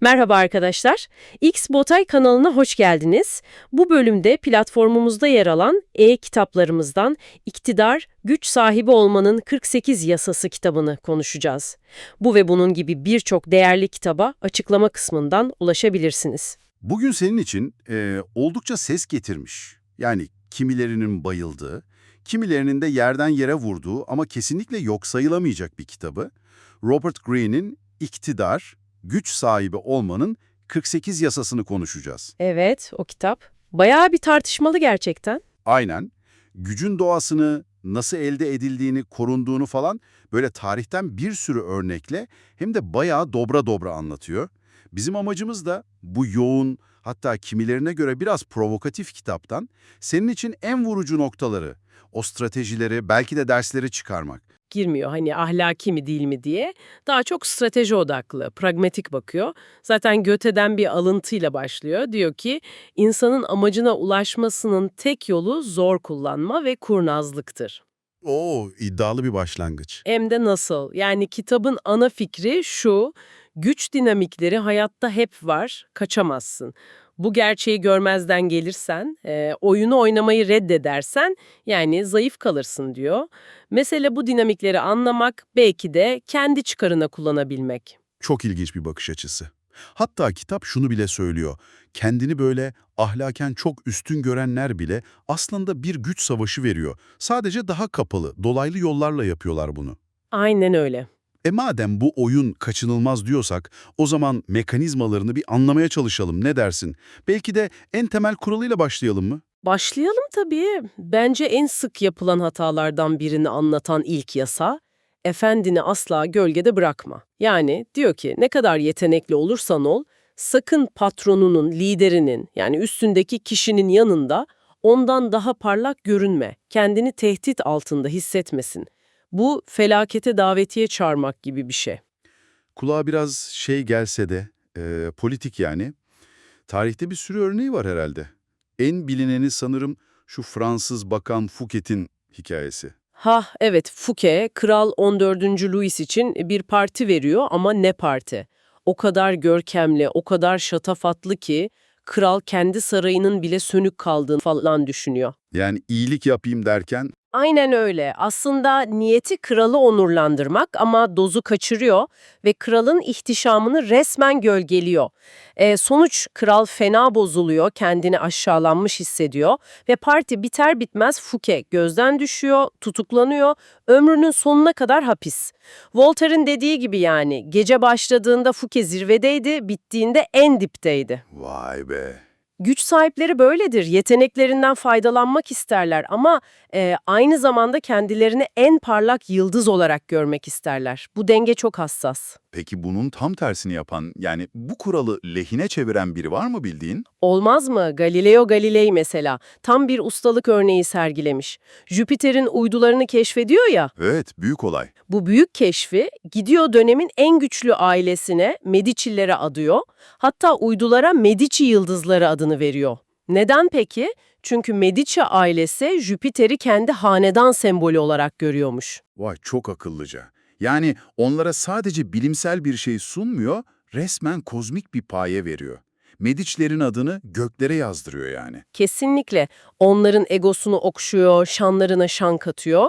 Merhaba arkadaşlar. X Botay kanalına hoş geldiniz. Bu bölümde platformumuzda yer alan e-kitaplarımızdan İktidar, Güç Sahibi Olmanın 48 Yasası kitabını konuşacağız. Bu ve bunun gibi birçok değerli kitaba açıklama kısmından ulaşabilirsiniz. Bugün senin için e, oldukça ses getirmiş. Yani kimilerinin bayıldığı, kimilerinin de yerden yere vurduğu ama kesinlikle yok sayılamayacak bir kitabı. Robert Greene'in İktidar, Güç Sahibi Olmanın 48 Yasasını konuşacağız. Evet, o kitap. Bayağı bir tartışmalı gerçekten. Aynen, gücün doğasını, nasıl elde edildiğini, korunduğunu falan böyle tarihten bir sürü örnekle hem de bayağı dobra dobra anlatıyor. Bizim amacımız da bu yoğun, hatta kimilerine göre biraz provokatif kitaptan senin için en vurucu noktaları, o stratejileri, belki de dersleri çıkarmak. Girmiyor hani ahlaki mi değil mi diye. Daha çok strateji odaklı, pragmatik bakıyor. Zaten Göte'den bir alıntıyla başlıyor. Diyor ki insanın amacına ulaşmasının tek yolu zor kullanma ve kurnazlıktır. Oo, iddialı bir başlangıç. Hem de nasıl? Yani kitabın ana fikri şu, güç dinamikleri hayatta hep var, kaçamazsın. Bu gerçeği görmezden gelirsen, e, oyunu oynamayı reddedersen yani zayıf kalırsın diyor. Mesele bu dinamikleri anlamak, belki de kendi çıkarına kullanabilmek. Çok ilginç bir bakış açısı. Hatta kitap şunu bile söylüyor. Kendini böyle ahlaken çok üstün görenler bile aslında bir güç savaşı veriyor. Sadece daha kapalı, dolaylı yollarla yapıyorlar bunu. Aynen öyle. E madem bu oyun kaçınılmaz diyorsak, o zaman mekanizmalarını bir anlamaya çalışalım. Ne dersin? Belki de en temel kuralıyla başlayalım mı? Başlayalım tabii. Bence en sık yapılan hatalardan birini anlatan ilk yasa, efendini asla gölgede bırakma. Yani diyor ki ne kadar yetenekli olursan ol, sakın patronunun, liderinin yani üstündeki kişinin yanında ondan daha parlak görünme, kendini tehdit altında hissetmesin. Bu felakete davetiye çağırmak gibi bir şey. Kulağa biraz şey gelse de, e, politik yani. Tarihte bir sürü örneği var herhalde. En bilineni sanırım şu Fransız Bakan Fouquet'in hikayesi. Ha evet Fouquet, Kral 14. Louis için bir parti veriyor ama ne parti? O kadar görkemli, o kadar şatafatlı ki kral kendi sarayının bile sönük kaldığını falan düşünüyor. Yani iyilik yapayım derken Aynen öyle. Aslında niyeti kralı onurlandırmak ama dozu kaçırıyor ve kralın ihtişamını resmen gölgeliyor. E, sonuç kral fena bozuluyor, kendini aşağılanmış hissediyor ve parti biter bitmez Fouquet gözden düşüyor, tutuklanıyor, ömrünün sonuna kadar hapis. Voltaire'in dediği gibi yani gece başladığında Fouquet zirvedeydi, bittiğinde en dipteydi. vay be. Güç sahipleri böyledir. Yeteneklerinden faydalanmak isterler ama e, aynı zamanda kendilerini en parlak yıldız olarak görmek isterler. Bu denge çok hassas. Peki bunun tam tersini yapan, yani bu kuralı lehine çeviren biri var mı bildiğin? Olmaz mı? Galileo Galilei mesela tam bir ustalık örneği sergilemiş. Jüpiter'in uydularını keşfediyor ya, Evet, büyük olay. bu büyük keşfi gidiyor dönemin en güçlü ailesine Medici'lere adıyor. Hatta uydulara Medici yıldızları adını veriyor. Neden peki? Çünkü Medici ailesi Jüpiter'i kendi hanedan sembolü olarak görüyormuş. Vay çok akıllıca. Yani onlara sadece bilimsel bir şey sunmuyor, resmen kozmik bir paye veriyor. Mediçlerin adını göklere yazdırıyor yani. Kesinlikle onların egosunu okşuyor, şanlarına şan katıyor.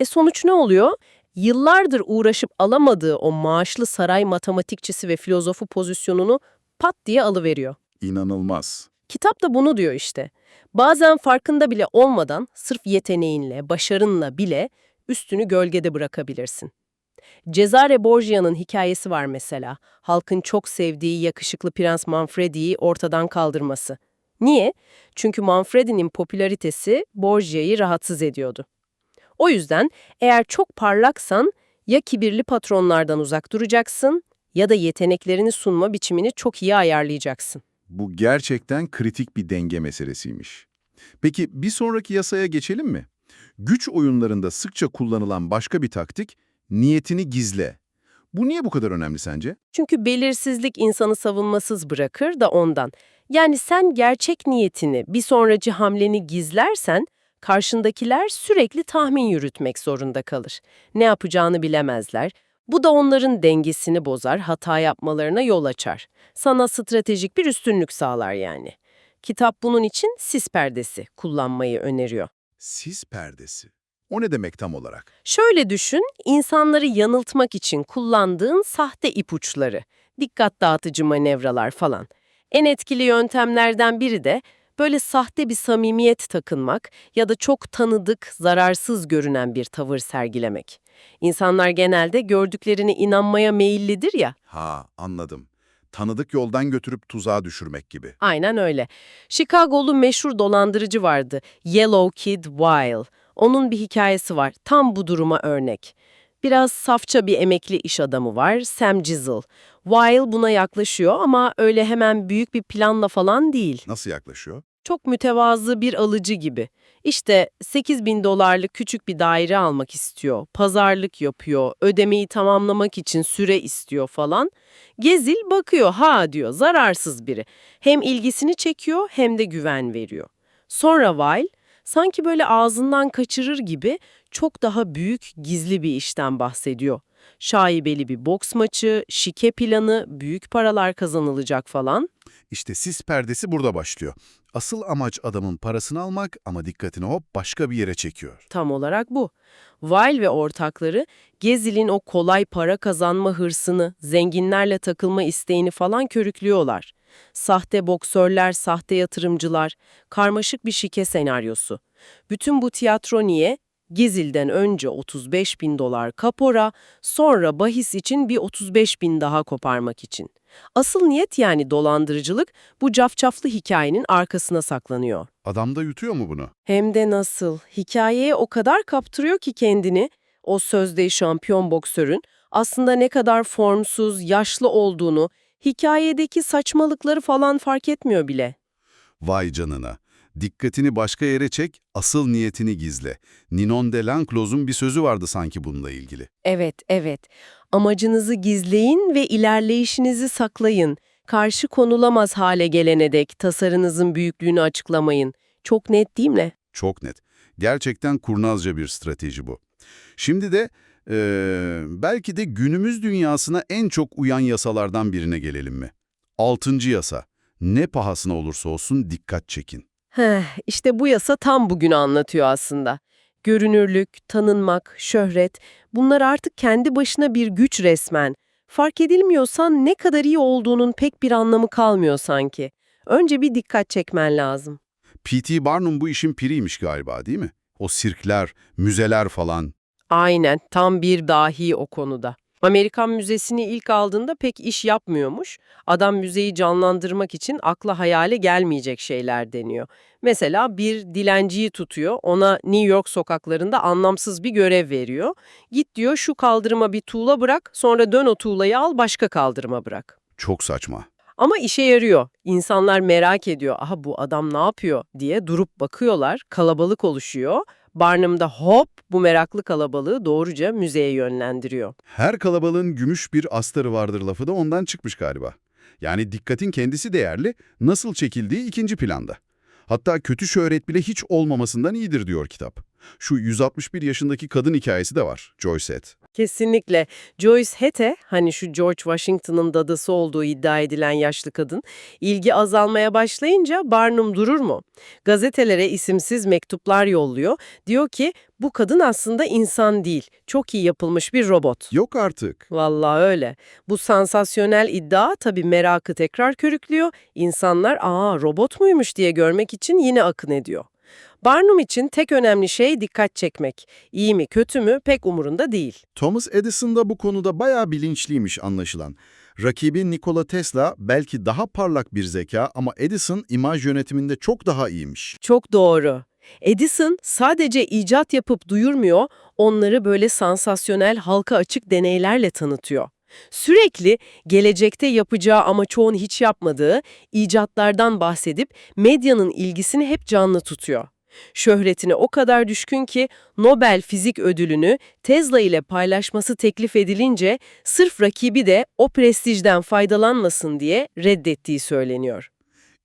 E sonuç ne oluyor? Yıllardır uğraşıp alamadığı o maaşlı saray matematikçisi ve filozofu pozisyonunu pat diye alıveriyor. İnanılmaz. Kitap da bunu diyor işte. Bazen farkında bile olmadan sırf yeteneğinle, başarınla bile üstünü gölgede bırakabilirsin. Cesare Borgia'nın hikayesi var mesela. Halkın çok sevdiği yakışıklı Prens Manfredi'yi ortadan kaldırması. Niye? Çünkü Manfredi'nin popülaritesi Borgia'yı rahatsız ediyordu. O yüzden eğer çok parlaksan ya kibirli patronlardan uzak duracaksın ya da yeteneklerini sunma biçimini çok iyi ayarlayacaksın. Bu gerçekten kritik bir denge meselesiymiş. Peki bir sonraki yasaya geçelim mi? Güç oyunlarında sıkça kullanılan başka bir taktik, niyetini gizle. Bu niye bu kadar önemli sence? Çünkü belirsizlik insanı savunmasız bırakır da ondan. Yani sen gerçek niyetini, bir sonracı hamleni gizlersen, karşındakiler sürekli tahmin yürütmek zorunda kalır. Ne yapacağını bilemezler. Bu da onların dengesini bozar, hata yapmalarına yol açar. Sana stratejik bir üstünlük sağlar yani. Kitap bunun için sis perdesi kullanmayı öneriyor. Sis perdesi. O ne demek tam olarak? Şöyle düşün, insanları yanıltmak için kullandığın sahte ipuçları, dikkat dağıtıcı manevralar falan. En etkili yöntemlerden biri de böyle sahte bir samimiyet takınmak ya da çok tanıdık, zararsız görünen bir tavır sergilemek. İnsanlar genelde gördüklerine inanmaya meyillidir ya. Ha, anladım. Tanıdık yoldan götürüp tuzağa düşürmek gibi. Aynen öyle. Chicago'lu meşhur dolandırıcı vardı. Yellow Kid Weil. Onun bir hikayesi var. Tam bu duruma örnek. Biraz safça bir emekli iş adamı var. Sam Gizzle. Weil buna yaklaşıyor ama öyle hemen büyük bir planla falan değil. Nasıl yaklaşıyor? Çok mütevazı bir alıcı gibi. İşte 8 bin dolarlık küçük bir daire almak istiyor. Pazarlık yapıyor. Ödemeyi tamamlamak için süre istiyor falan. Gezil bakıyor ha diyor zararsız biri. Hem ilgisini çekiyor hem de güven veriyor. Sonra Weil sanki böyle ağzından kaçırır gibi çok daha büyük gizli bir işten bahsediyor. Şaibeli bir boks maçı, şike planı, büyük paralar kazanılacak falan. İşte sis perdesi burada başlıyor. Asıl amaç adamın parasını almak ama dikkatini hop başka bir yere çekiyor. Tam olarak bu. Weil ve ortakları Gezil'in o kolay para kazanma hırsını, zenginlerle takılma isteğini falan körüklüyorlar. Sahte boksörler, sahte yatırımcılar, karmaşık bir şike senaryosu. Bütün bu tiyatro niye? Gezil'den önce 35 bin dolar kapora, sonra bahis için bir 35 bin daha koparmak için. Asıl niyet yani dolandırıcılık bu cafcaflı hikayenin arkasına saklanıyor. Adam da yutuyor mu bunu? Hem de nasıl. Hikayeye o kadar kaptırıyor ki kendini, o sözde şampiyon boksörün aslında ne kadar formsuz, yaşlı olduğunu, hikayedeki saçmalıkları falan fark etmiyor bile. Vay canına. Dikkatini başka yere çek, asıl niyetini gizle. Ninon de Lanclos'un bir sözü vardı sanki bununla ilgili. Evet, evet. Amacınızı gizleyin ve ilerleyişinizi saklayın. Karşı konulamaz hale gelene dek tasarınızın büyüklüğünü açıklamayın. Çok net değil mi? Çok net. Gerçekten kurnazca bir strateji bu. Şimdi de eee, belki de günümüz dünyasına en çok uyan yasalardan birine gelelim mi? Altıncı yasa. Ne pahasına olursa olsun dikkat çekin. Heh, işte bu yasa tam bugünü anlatıyor aslında. Görünürlük, tanınmak, şöhret, bunlar artık kendi başına bir güç resmen. Fark edilmiyorsan ne kadar iyi olduğunun pek bir anlamı kalmıyor sanki. Önce bir dikkat çekmen lazım. P.T. Barnum bu işin piriymiş galiba değil mi? O sirkler, müzeler falan. Aynen, tam bir dahi o konuda. Amerikan Müzesi'ni ilk aldığında pek iş yapmıyormuş. Adam müzeyi canlandırmak için akla hayale gelmeyecek şeyler deniyor. Mesela bir dilenciyi tutuyor, ona New York sokaklarında anlamsız bir görev veriyor. Git diyor şu kaldırıma bir tuğla bırak, sonra dön o tuğlayı al başka kaldırıma bırak. Çok saçma. Ama işe yarıyor. İnsanlar merak ediyor. Aha bu adam ne yapıyor diye durup bakıyorlar. Kalabalık oluşuyor. Barnum da hop bu meraklı kalabalığı doğruca müzeye yönlendiriyor. Her kalabalığın gümüş bir astarı vardır lafı da ondan çıkmış galiba. Yani dikkatin kendisi değerli, nasıl çekildiği ikinci planda. Hatta kötü şöhret bile hiç olmamasından iyidir diyor kitap. Şu 161 yaşındaki kadın hikayesi de var, Joyce Head. Kesinlikle. Joyce Hete, hani şu George Washington'ın dadısı olduğu iddia edilen yaşlı kadın, ilgi azalmaya başlayınca Barnum durur mu? Gazetelere isimsiz mektuplar yolluyor. Diyor ki bu kadın aslında insan değil, çok iyi yapılmış bir robot. Yok artık. Vallahi öyle. Bu sansasyonel iddia tabii merakı tekrar körüklüyor. İnsanlar aa robot muymuş diye görmek için yine akın ediyor. Barnum için tek önemli şey dikkat çekmek. İyi mi kötü mü pek umurunda değil. Thomas Edison da bu konuda bayağı bilinçliymiş anlaşılan. Rakibi Nikola Tesla belki daha parlak bir zeka ama Edison imaj yönetiminde çok daha iyiymiş. Çok doğru. Edison sadece icat yapıp duyurmuyor, onları böyle sansasyonel halka açık deneylerle tanıtıyor. Sürekli gelecekte yapacağı ama çoğunu hiç yapmadığı icatlardan bahsedip medyanın ilgisini hep canlı tutuyor. Şöhretine o kadar düşkün ki Nobel Fizik Ödülünü Tesla ile paylaşması teklif edilince sırf rakibi de o prestijden faydalanmasın diye reddettiği söyleniyor.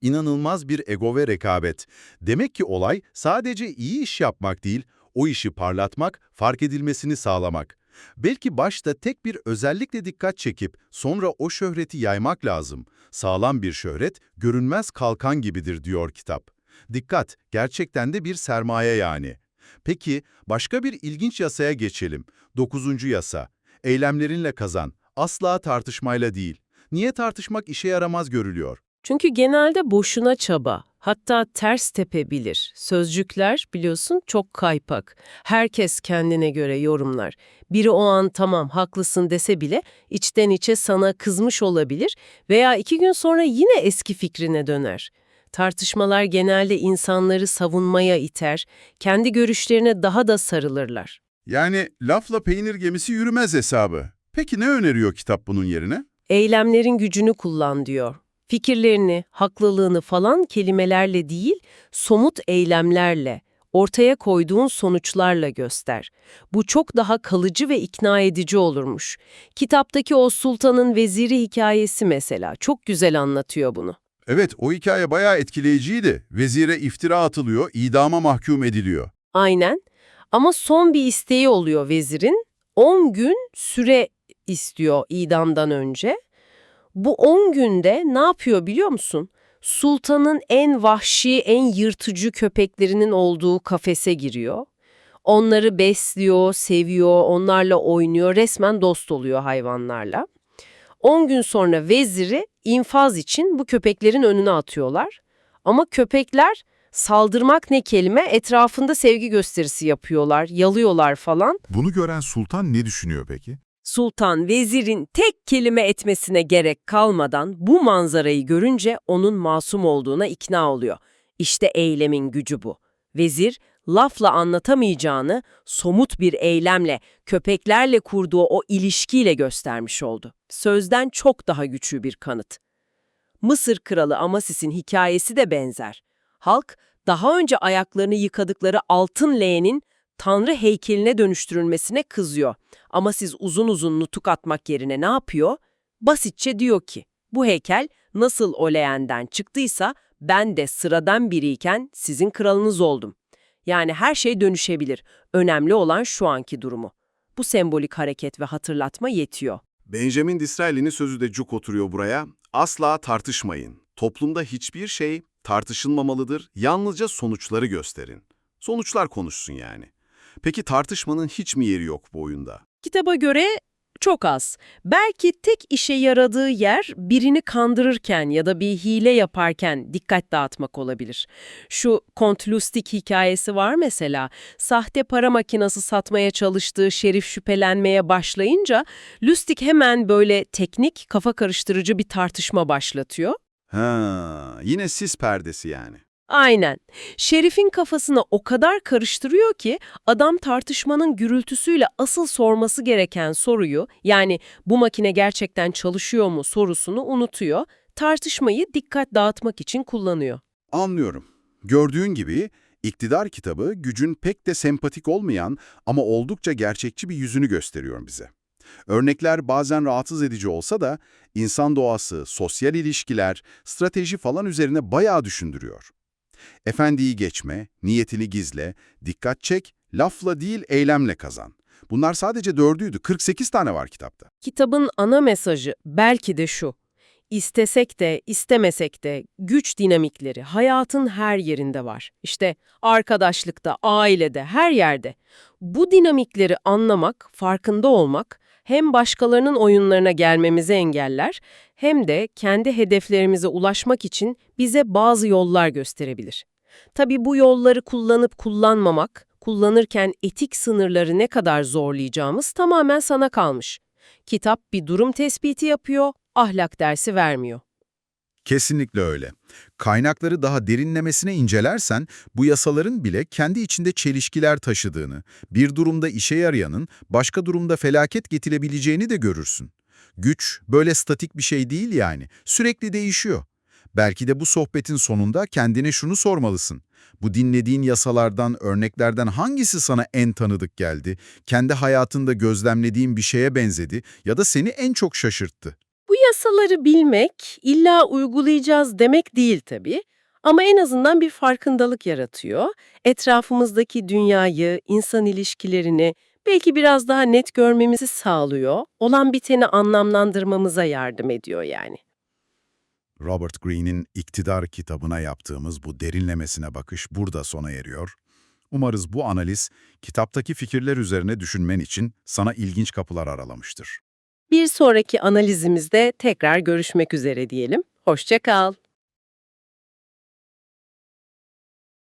İnanılmaz bir ego ve rekabet. Demek ki olay sadece iyi iş yapmak değil, o işi parlatmak, fark edilmesini sağlamak. Belki başta tek bir özellikle dikkat çekip sonra o şöhreti yaymak lazım. Sağlam bir şöhret, görünmez kalkan gibidir diyor kitap. Dikkat, gerçekten de bir sermaye yani. Peki, başka bir ilginç yasaya geçelim. Dokuzuncu yasa. Eylemlerinle kazan. Asla tartışmayla değil. Niye tartışmak işe yaramaz görülüyor? Çünkü genelde boşuna çaba, hatta ters tepebilir. Sözcükler biliyorsun çok kaypak. Herkes kendine göre yorumlar. Biri o an tamam haklısın dese bile içten içe sana kızmış olabilir veya iki gün sonra yine eski fikrine döner. Tartışmalar genelde insanları savunmaya iter, kendi görüşlerine daha da sarılırlar. Yani lafla peynir gemisi yürümez hesabı. Peki ne öneriyor kitap bunun yerine? Eylemlerin gücünü kullan diyor. Fikirlerini, haklılığını falan kelimelerle değil, somut eylemlerle, ortaya koyduğun sonuçlarla göster. Bu çok daha kalıcı ve ikna edici olurmuş. Kitaptaki o sultanın veziri hikayesi mesela çok güzel anlatıyor bunu. Evet, o hikaye bayağı etkileyiciydi. Vezire iftira atılıyor, idama mahkum ediliyor. Aynen. Ama son bir isteği oluyor vezirin. 10 gün süre istiyor idamdan önce. Bu 10 günde ne yapıyor biliyor musun? Sultanın en vahşi, en yırtıcı köpeklerinin olduğu kafese giriyor. Onları besliyor, seviyor, onlarla oynuyor, resmen dost oluyor hayvanlarla. 10 gün sonra veziri infaz için bu köpeklerin önüne atıyorlar. Ama köpekler saldırmak ne kelime etrafında sevgi gösterisi yapıyorlar, yalıyorlar falan. Bunu gören sultan ne düşünüyor peki? Sultan vezirin tek kelime etmesine gerek kalmadan bu manzarayı görünce onun masum olduğuna ikna oluyor. İşte eylemin gücü bu. Vezir lafla anlatamayacağını somut bir eylemle, köpeklerle kurduğu o ilişkiyle göstermiş oldu. Sözden çok daha güçlü bir kanıt. Mısır kralı Amasis'in hikayesi de benzer. Halk daha önce ayaklarını yıkadıkları altın leğenin tanrı heykeline dönüştürülmesine kızıyor. Ama siz uzun uzun nutuk atmak yerine ne yapıyor? Basitçe diyor ki, bu heykel nasıl o leğenden çıktıysa ben de sıradan biriyken sizin kralınız oldum. Yani her şey dönüşebilir. Önemli olan şu anki durumu. Bu sembolik hareket ve hatırlatma yetiyor. Benjamin Disraeli'nin sözü de cuk oturuyor buraya. Asla tartışmayın. Toplumda hiçbir şey tartışılmamalıdır. Yalnızca sonuçları gösterin. Sonuçlar konuşsun yani. Peki tartışmanın hiç mi yeri yok bu oyunda? Kitaba göre çok az. Belki tek işe yaradığı yer birini kandırırken ya da bir hile yaparken dikkat dağıtmak olabilir. Şu Kont Lustig hikayesi var mesela. Sahte para makinesi satmaya çalıştığı şerif şüphelenmeye başlayınca Lustig hemen böyle teknik, kafa karıştırıcı bir tartışma başlatıyor. Ha, yine sis perdesi yani. Aynen. Şerif'in kafasını o kadar karıştırıyor ki adam tartışmanın gürültüsüyle asıl sorması gereken soruyu yani bu makine gerçekten çalışıyor mu sorusunu unutuyor. Tartışmayı dikkat dağıtmak için kullanıyor. Anlıyorum. Gördüğün gibi iktidar kitabı gücün pek de sempatik olmayan ama oldukça gerçekçi bir yüzünü gösteriyor bize. Örnekler bazen rahatsız edici olsa da insan doğası, sosyal ilişkiler, strateji falan üzerine bayağı düşündürüyor. Efendiyi geçme, niyetini gizle, dikkat çek, lafla değil eylemle kazan. Bunlar sadece dördüydü, 48 tane var kitapta. Kitabın ana mesajı belki de şu. İstesek de istemesek de güç dinamikleri hayatın her yerinde var. İşte arkadaşlıkta, ailede, her yerde. Bu dinamikleri anlamak, farkında olmak hem başkalarının oyunlarına gelmemizi engeller hem de kendi hedeflerimize ulaşmak için bize bazı yollar gösterebilir. Tabii bu yolları kullanıp kullanmamak, kullanırken etik sınırları ne kadar zorlayacağımız tamamen sana kalmış. Kitap bir durum tespiti yapıyor, ahlak dersi vermiyor. Kesinlikle öyle. Kaynakları daha derinlemesine incelersen bu yasaların bile kendi içinde çelişkiler taşıdığını, bir durumda işe yarayanın başka durumda felaket getirebileceğini de görürsün. Güç böyle statik bir şey değil yani, sürekli değişiyor. Belki de bu sohbetin sonunda kendine şunu sormalısın. Bu dinlediğin yasalardan, örneklerden hangisi sana en tanıdık geldi, kendi hayatında gözlemlediğin bir şeye benzedi ya da seni en çok şaşırttı? Yasaları bilmek illa uygulayacağız demek değil tabii. Ama en azından bir farkındalık yaratıyor. Etrafımızdaki dünyayı, insan ilişkilerini, belki biraz daha net görmemizi sağlıyor, olan biteni anlamlandırmamıza yardım ediyor yani. Robert Greene'in İktidar kitabına yaptığımız bu derinlemesine bakış burada sona eriyor. Umarız bu analiz kitaptaki fikirler üzerine düşünmen için sana ilginç kapılar aralamıştır. Bir sonraki analizimizde tekrar görüşmek üzere diyelim. Hoşça kal.